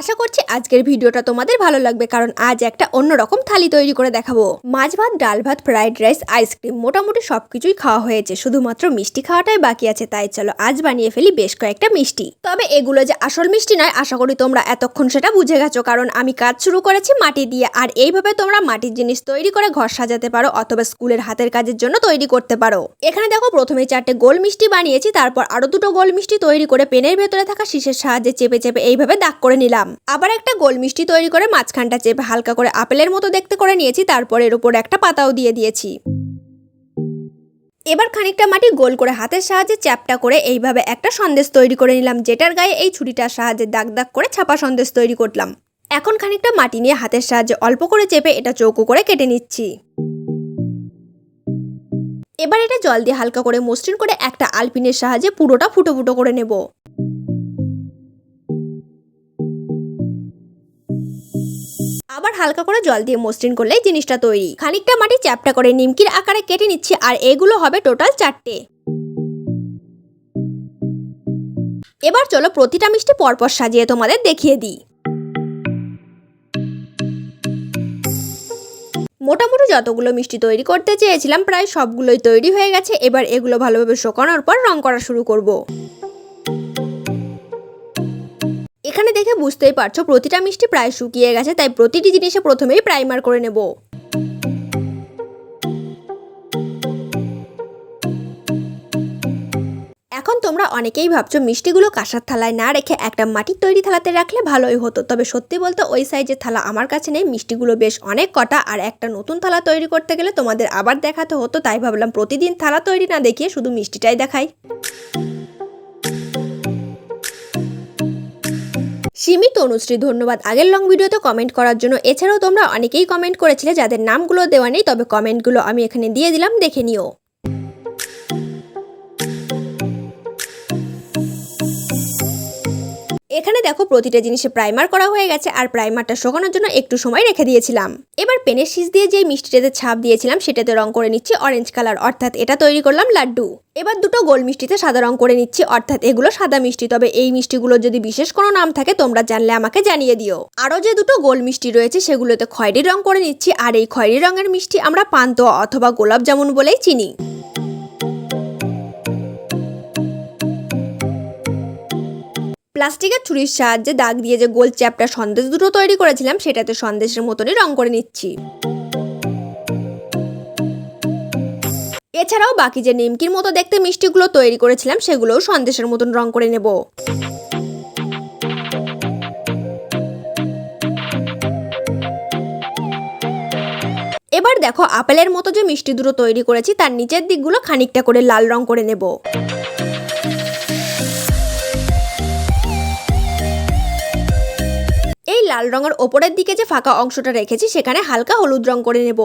আশা করছি আজকের ভিডিওটা তোমাদের ভালো লাগবে, কারণ আজ একটা অন্যরকম থালি তৈরি করে দেখাবো। মাছ ভাত, ডাল ভাত, ফ্রাইড রাইস, আইসক্রিম, মোটামুটি সবকিছুই খাওয়া হয়েছে, শুধুমাত্র মিষ্টি খাওয়াটাই বাকি আছে, তাই চলো আজ বানিয়ে ফেলি বেশ কয়েকটা মিষ্টি। তবে এগুলো যে আসল মিষ্টি নয়, আশা করি তোমরা এতক্ষণ সেটা বুঝে গেছো, কারণ আমি কাজ শুরু করেছি মাটি দিয়ে, আর এইভাবে তোমরা মাটির জিনিস তৈরি করে ঘর সাজাতে পারো, অথবা স্কুলের হাতের কাজের জন্য তৈরি করতে পারো। এখানে দেখো, প্রথমে চারটে গোল মিষ্টি বানিয়েছি, তারপর আরও দুটো গোল মিষ্টি তৈরি করে পেনের ভেতরে থাকা শীষের সাহায্যে চেপে চেপে এইভাবে দাগ করে নিলাম। আবার একটা গোল মিষ্টি তৈরি করে মাঝখানটা চেপে হালকা করে আপেলের মতো দেখতে করে নিয়েছি, তারপর এর উপর একটা পাতাও দিয়ে দিয়েছি। এবার খানিকটা মাটি গোল করে হাতের সাহায্যে চ্যাপটা করে এইভাবে একটা সন্দেশ তৈরি করে নিলাম, যেটার গায়ে এই ছুরিটার সাহায্যে দাগ দাগ করে ছাপা সন্দেশ তৈরি করলাম। এখন খানিকটা মাটি নিয়ে হাতের সাহায্যে অল্প করে চেপে এটা চৌকো করে কেটে নিচ্ছি। এবার এটা জল দিয়ে হালকা করে মসৃণ করে একটা আলপিনের সাহায্যে পুরোটা ফুটো ফুটো করে নেব। আবার হালকা করে জল দিয়ে মসৃণ করলেই জিনিসটা তৈরি। খানিকটা মাটি চ্যাপটা করে নিমকির আকারে কেটে নিচ্ছি আর এগুলো হবে টোটাল চারটে। এবার চলো প্রতিটা মিষ্টি পরপর সাজিয়ে তোমাদের দেখিয়ে দিই। মোটামুটি যতগুলো মিষ্টি তৈরি করতে চেয়েছিলাম, প্রায় সবগুলোই তৈরি হয়ে গেছে। এবার এগুলো ভালোভাবে শোকানোর পর রং করা শুরু করব। এখানে দেখে বুঝতেই পারছ, প্রতিটা মিষ্টি প্রায় শুকিয়ে গেছে, তাই প্রতিটি জিনিসে প্রথমেই প্রাইমার করে নেব। এখন তোমরা অনেকেই ভাবছ মিষ্টিগুলো কাঁসার থালায় না রেখে একটা মাটির তৈরি থালাতে রাখলে ভালোই হতো, তবে সত্যি বলতে ওই সাইজের থালা আমার কাছে নেই, মিষ্টিগুলো বেশ অনেক কটা, আর একটা নতুন থালা তৈরি করতে গেলে তোমাদের আবার দেখাতে হতো, তাই ভাবলাম প্রতিদিন থালা তৈরি না দেখিয়ে শুধু মিষ্টিটাই দেখাই। সিমি তনুশ্রী ধন্যবাদ। আগের লং ভিডিওতে কমেন্ট করার জন্য এছাড়াও তোমরা অনেকেই কমেন্ট করেছিলে যাদের নামগুলো দেওয়া নেই, তবে কমেন্টগুলো আমি এখানে দিয়ে দিলাম, দেখে নিও। এখানে দেখো প্রতিটা জিনিসে প্রাইমার করা হয়ে গেছে আর প্রাইমারটা শোকানোর জন্য একটু সময় রেখে দিয়েছিলাম। এবার পেনের শীষ দিয়ে যে মিষ্টিটাতে ছাপ দিয়েছিলাম সেটাতে রং করে নিচ্ছি অরেঞ্জ কালার অর্থাৎ এটা তৈরি করলাম লাড্ডু। এবার দুটো গোল মিষ্টিতে সাদা রং করে নিচ্ছি, অর্থাৎ এগুলো সাদা মিষ্টি, তবে এই মিষ্টিগুলোর যদি বিশেষ কোনো নাম থাকে তোমরা জানলে আমাকে জানিয়ে দিও। আরও যে দুটো গোল মিষ্টি রয়েছে সেগুলোতে খয়েরি রং করে নিচ্ছি, আর এই খয়েরি রঙের মিষ্টি আমরা পান্তুয়া অথবা গোলাপ জামুন বলেই চিনি। প্লাস্টিকের ছুরির সাহায্যে দাগ দিয়ে যে গোল চ্যাপটা সন্দেশ দুটো তৈরি করেছিলাম, সেটাতে সন্দেশের মতনই রং করে নিচ্ছি। এছাড়াও বাকি যে নিমকির মতো দেখতে মিষ্টিগুলো তৈরি করেছিলাম, সেগুলোও সন্দেশের মতন রং করে নেব। এবার দেখো, আপেলের মতো যে মিষ্টি দুটো তৈরি করেছি, তার নিচের দিকগুলো খানিকটা করে লাল রং করে নেব। লাল রঙের ওপরের দিকে যে ফাঁকা অংশটা রেখেছি, সেখানে হালকা হলুদ রং করে নেব।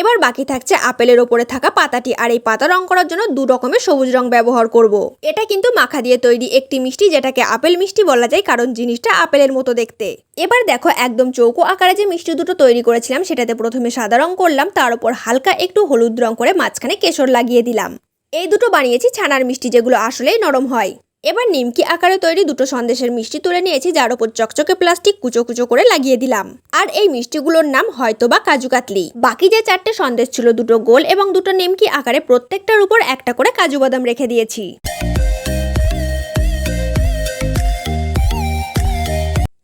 এবার বাকি থাকছে আপেলের ওপরে থাকা পাতাটি, আর এই পাতা রং করার জন্য দু রকমের সবুজ রং ব্যবহার করব। এটা কিন্তু মাখা দিয়ে তৈরি একটি মিষ্টি, যেটাকে আপেল মিষ্টি বলা যায়, কারণ জিনিসটা আপেলের মতো দেখতে। এবার দেখো, একদম চৌকো আকারে যে মিষ্টি দুটো তৈরি করেছিলাম, সেটাতে প্রথমে সাদা রং করলাম, তার উপর হালকা একটু হলুদ রং করে মাঝখানে কেশর লাগিয়ে দিলাম। এই দুটো বানিয়েছি ছানার মিষ্টি, যেগুলো আসলেই নরম হয়। এবার নিমকি আকারে তৈরি দুটো সন্দেশের মিষ্টি তুলে নিয়েছি, যার উপর চকচকে প্লাস্টিক কুচো কুচো করে লাগিয়ে দিলাম। আর এই মিষ্টিগুলোর নাম হয়তো বা কাজু কাতলি। বাকি যে চারটে সন্দেশ ছিল, দুটো গোল এবং দুটো নিমকি আকারে প্রত্যেকটার উপর একটা করে কাজু বাদাম রেখে দিয়েছি।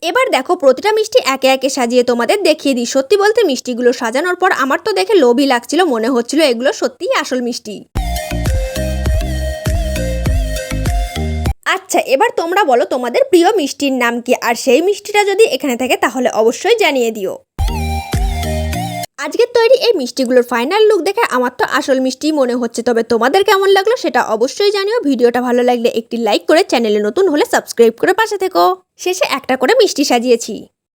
এবার দেখো প্রতিটা মিষ্টি একে একে সাজিয়ে তোমাদের দেখিয়ে দিই। সত্যি বলতে মিষ্টিগুলো সাজানোর পর আমার তো দেখে লোভই লাগছিল, মনে হচ্ছিল এগুলো সত্যিই আসল মিষ্টি। আচ্ছা এবার তোমরা বলো তোমাদের প্রিয় মিষ্টির নাম কি? আর সেই মিষ্টিটা যদি এখানে থাকে তাহলে অবশ্যই জানিয়ে দিও। আজকের তৈরি এই মিষ্টিগুলোর ফাইনাল লুক দেখে আমার তো আসল মিষ্টি মনে হচ্ছে। তবে তোমাদের কেমন লাগল সেটা অবশ্যই জানিও। ভিডিওটা ভালো লাগলে একটি লাইক করে চ্যানেলে নতুন হলে সাবস্ক্রাইব করে পাশে থেকো। শেষে একটা করে মিষ্টি সাজিয়েছি।